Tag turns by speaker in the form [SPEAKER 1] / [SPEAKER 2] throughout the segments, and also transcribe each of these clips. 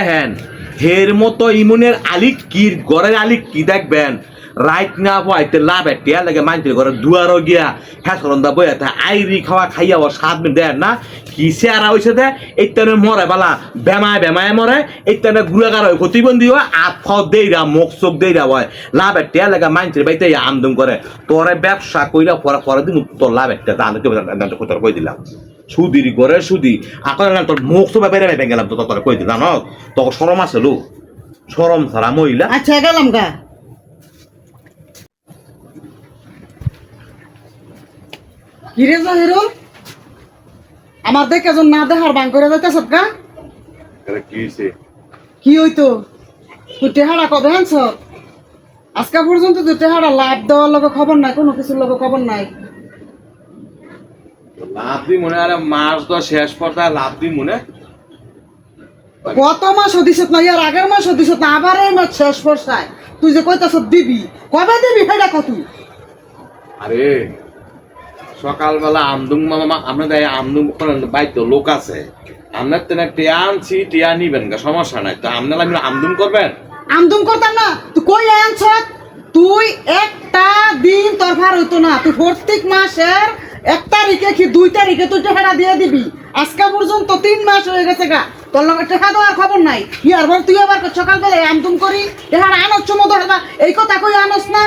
[SPEAKER 1] দেখেন, হের মতো ইমুনের আলিক কি, ঘরের আলিক কি দেখবেন? রাইট না পাইতে লাভ একটা লাগে মানতে ঘরে দুয়ারও গিয়া হ্যাঁ সরন্দা বইয়া তা আইরি খাওয়া খাইয়া ও সাত মিনিট দেয় না। কি চেহারা হয়েছে দে এই তেনে মরে বালা, বেমায় বেমায় মরে এই তেনে গুড়াগার হয়, প্রতিবন্ধী হয় আত ফাও দেইরা মুখ চোখ দেইরা হয়। লাভ একটা লাগে মানতে বাইতে আমদম করে। তোরে ব্যবসা কইরা পরে পরে দিন তোর লাভ একটা দান কই দিলাম। সুদির ঘরে সুদি। এখন না তোর মুখ তো বেড়ে বেড়ে গেলাম তো তোর কই দিলাম না তো সরম আছে লো? সরম ছাড়া মহিলা
[SPEAKER 2] আচ্ছা গেলাম গা। কিরে জাহিরুল? আমার দেখ এজন না দেখার বাং করে যাইতেছ গা।
[SPEAKER 1] কি হয়েছে
[SPEAKER 2] কি হইতো? তুই টেহারা কবে আনছ? আজকে পর্যন্ত তুই টেহারা লাভ দেওয়ার লগে খবর নাই কোনো কিছুর লগে খবর নাই।
[SPEAKER 1] লাভ দি মনে আরে মাস শেষ লাভদি মনে
[SPEAKER 2] মাস দিছত না ইয়ার আগের মাস দিছত না আবার এই মাস শেষ তুই যে কইতাছ দিবি কবে দিবি সেটা কত
[SPEAKER 1] আরে সকালবেলা আমদুং মামা আমরা দেয় আমদুং বাইতো লোক আছে। আপনার তেনে টিয়া আনছি টিয়া নিবেন গা সমস্যা নাই। তো আপনার আমি আমদুম করবেন?
[SPEAKER 2] আমদুম করতাম না তুই কই আনছ তুই একটা দিন তোর ভার হইতো না তুই প্রত্যেক মাসের এক তারিখে তুই টেহারা দিয়ে দিবি। আজকে পর্যন্ত তিন মাস হয়ে গেছে গা। তোর লগে টেহা দেওয়ার খবর নাই। ইয়ার পর তুই আবার করি টেহারা আনস চুমো ধরবা এই কথা কই আনস না?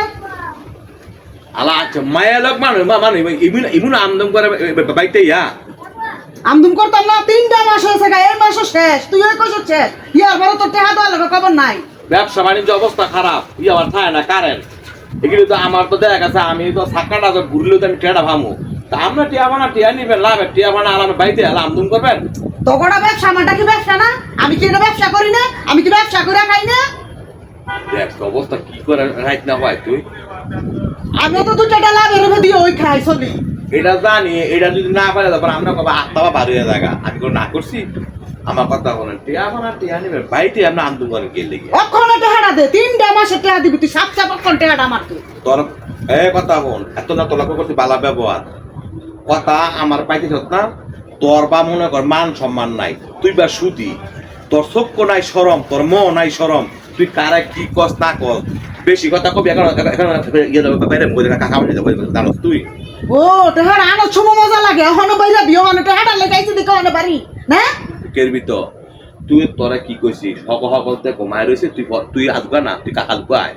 [SPEAKER 1] আলা আচ্ছা মায়া লোক মানুষ মানুষ ইমুন ইমুন আমদম করে বাইতে ইয়া।
[SPEAKER 2] আমদুম করতাম না তিনটা মাস হয়েছে গা এই মাসও শেষ তুই ওই কইছ শেষ। ইয়ার পরে তোর টেহা দেওয়ার লগে খবর নাই।
[SPEAKER 1] ব্যবসা বাণিজ্য অবস্থা খারাপ ই আমার থাকে না কারেন্ট এগুলি তো আমার তো দেখা গেছে আমি তো সাকাটা ঘুরলেও তো আমি টেটা ভামু। তা আমরা টিয়া বানা টিয়া নিবেন লাভ টিয়া বানা আলাম বাইতে আলা আমদুম করবেন।
[SPEAKER 2] তোকরা ব্যবসা? আমারটা কি ব্যবসা না? আমি কি এটা ব্যবসা করি না? আমি কি ব্যবসা করে খাই না?
[SPEAKER 1] দেখ অবস্থা কি করে রাইট না হয় তুই?
[SPEAKER 2] আমি তো দুটো লাভের দিয়ে ওই খাই চলি।
[SPEAKER 1] এটা জানি এটা যদি না পারে তারপর আমরা কবে আত্মা বার হয়ে জায়গা আমি কোনো না করছি। আমার কথা বলেন টিয়া বানা টিয়া নিবেন বাইতে আমরা আমদুম করেন কে লেগে
[SPEAKER 2] অক্ষণে টাকাটা দে তিনটা মাসে টাকা দিবি তুই সাত চাপ অক্ষণ টাকাটা আমার তুই
[SPEAKER 1] তোর এ কথা বল এত না তোলা করছি বালা ব্যবহার। কথা আমার পাইতে না। তোর বা মনে কর মান সম্মান নাই। তুই বা সুদি। তোর চক্ষ নাই সরম তোর ম নাই সরম। তুই কারা কি কস না কস? বেশি কথা কবি এখন এখন ইয়ে বাইরে তুই?
[SPEAKER 2] ও টাকাটা আনো ছুমো মজা লাগে। ওখানে বইলা বিয়ে ওখানে টাকাটা লেগাইছে দেখে ওখানে বাড়ি না?
[SPEAKER 1] কেরবি তো তুই তোরা কি কইছিস? হক হক বলতে কমায় রয়েছে তুই তুই আজগা না তুই কাকালকু আয়।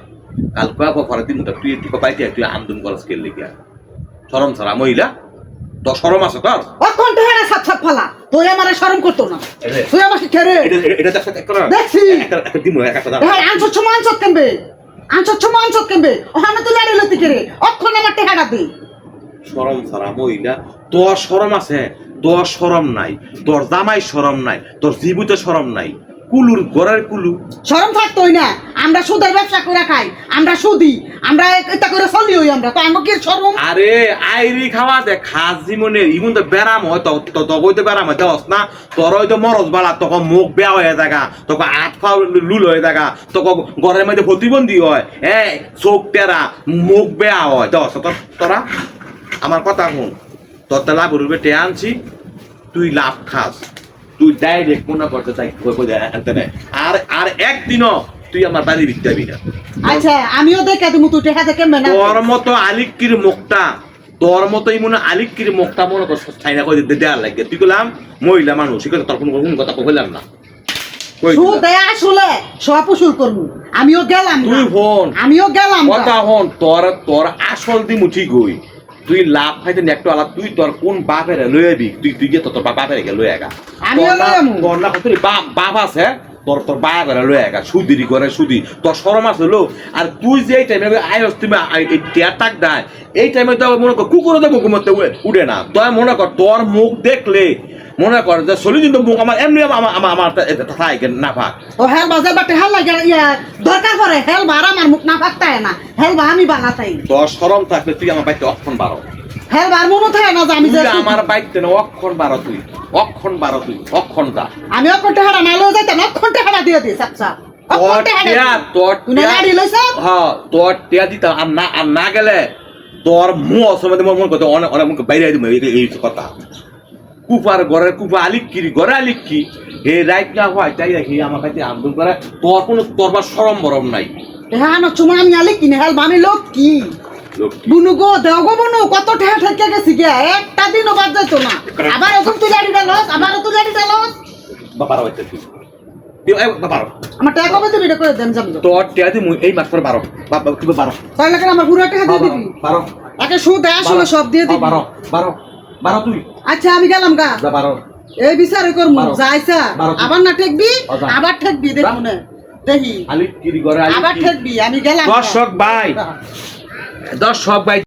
[SPEAKER 1] কালকু আয় পরে দিন তুই তুই পাইতে তুই আমদুম করস কে লিগা সরম সারা মহিলা। সরম আছে তোর
[SPEAKER 2] অক্ষণ টাকাটা সাত সাত ফালা। তুই আমার শরম করতো না। তুই আমাকে খেরে
[SPEAKER 1] এটা এটা- দেখছ। একটা?
[SPEAKER 2] দেখছি।
[SPEAKER 1] দিমু একটা দাও।
[SPEAKER 2] ওখানে তুই লাড়ি লতি কেরে অক্ষণ আমার টাকাটা দে
[SPEAKER 1] শরম সারা মহিলা তোর শরম আছে তোর শরম নাই তোর জামাই শরম নাই তোর জীবিত শরম নাই। কুলুর ঘরের কুলু।
[SPEAKER 2] শরম থাকতোই না। আমরা সুদের ব্যবসা করে খাই আমরা সুদি আমরা আমরা তো আমাকে শরম
[SPEAKER 1] আরে, আইরি খাওয়া দে, খাস জীবনের, ইমন তো ব্যারাম হয়, তো তো তো বইতে ব্যারাম হয়, দেওয়াস না। তোর হয়তো মরজ বালা তখন মুখ বেয়া হয়ে থাকা তখন আট ফাও লুল হয়ে থাকা তখন ঘরের মধ্যে প্রতিবন্ধী হয়। এ চোখ টেরা, মুখ বেয়া হয়, দেওয়াস তোর আমার কথা শুন। তোর তো লাভ উঠবে টে আনছি, তুই লাভ খাস। তুই ডাইরেক্ট মনে করতে চাই। আর আর একদিনও তুই আমার বাড়ি বিকতে যাবি না।
[SPEAKER 2] আচ্ছা আমিও দেখা তুমি তুই টাকা থেকে মেনা
[SPEAKER 1] তোর মতো আলিক্কির মুখটা তোর মতো এই মনে আলিক্কির মুখটা মনে কর ছাইনা করে দেওয়ার লাগে। তুই কইলাম মহিলা মানুষ আছে তোর কোনো কোনো কথা কইলাম না। কই
[SPEAKER 2] আমিও গেলাম
[SPEAKER 1] তুই। হন।
[SPEAKER 2] আমিও গেলাম।
[SPEAKER 1] কথা হন তোর তোর আসল দি মুঠি গই তুই লাভ খাইতে একটু আলাদা তুই তোর কোন বাপের আবি তুই তুই গিয়ে তোর বাপের লয়ে আগা
[SPEAKER 2] আমিও
[SPEAKER 1] না- না তোর বাপ বাপ আছে তোর তোর বাপের লয়ে আগা সুদিরি করে সুদি। তোর শরম আছে লো আর তুই যে এই টাইমে আইস তুমি টিয়াটাক দেয় এই টাইমে তো মনে কর কুকুরে দেবো ঘুমোতে উঠে না। তুই মনে কর তোর মুখ দেখলে মনে কর যে চলি কিন্তু মুখ আমার এমনি আমার আমার আমার থাকে না ভাগ।
[SPEAKER 2] ও হেল বাজার বাটে হেল লাগে ইয়া দরকার পড়ে হেল বার আমার মুখ না ফাকতায় না। হেল বা আমি বানা তাই।
[SPEAKER 1] তোর শরম থাকলে তুই আমার বাড়িতে অক্ষণ বারো।
[SPEAKER 2] হেল বার মনে থাকে না যে আমি যে
[SPEAKER 1] তুই আমার বাইতে না অক্ষণ বারো তুই। অক্ষণ বারো তুই অক্ষণ যা।
[SPEAKER 2] আমি অক্ষণ টাকা না লয়ে যাইতাম অক্ষণ দিয়ে দিই সাপ সাপ
[SPEAKER 1] তোর টিয়া তোর
[SPEAKER 2] তুই না গাড়ি লইছ
[SPEAKER 1] তোর টিয়া দিতাম আর না আর না গেলে তোর মুখ অসময় মন মন করতে অনেক অনেক বাইরে এই এই কথা। কুপার ঘরের কুপা আলিক কি ঘরে আলিক কি হে রাইট না হয় তাই রাখি আমার কাছে আন্দোলন করে তোর কোনো তোরবার সরম বরম নাই।
[SPEAKER 2] হ্যাঁ না চুমা আমি হেল আমি লোক কি? বুনু গো দেও গো বুনু কত ঠেয়া ঠেকে গেছি গে? একটা দিনও বাদ যাইত না আবার এখন তুই লাড়ি ডালস আবার তুই
[SPEAKER 1] বাবার হইতে তুই
[SPEAKER 2] আমার টাকা কবে দিবি? এটা করে দেন যাবি
[SPEAKER 1] তোর টিয়া দি এই মাস পরে বারো। তুমি বারো।
[SPEAKER 2] তাই লাগে আমার পুরো টাকা দিয়ে দিবি?
[SPEAKER 1] বারো।
[SPEAKER 2] একে সুদ আসলে সব দিয়ে দিবি।
[SPEAKER 1] বারো বারো বারো তুই।
[SPEAKER 2] আচ্ছা আমি গেলাম গা।
[SPEAKER 1] বারো।
[SPEAKER 2] এই বিচারে করমু যাইছা আবার না ঠেকবি? আবার ঠেকবি দেখুন। দেখি। আবার ঠেকবি আমি গেলাম।
[SPEAKER 1] দর্শক ভাই দর্শক ভাই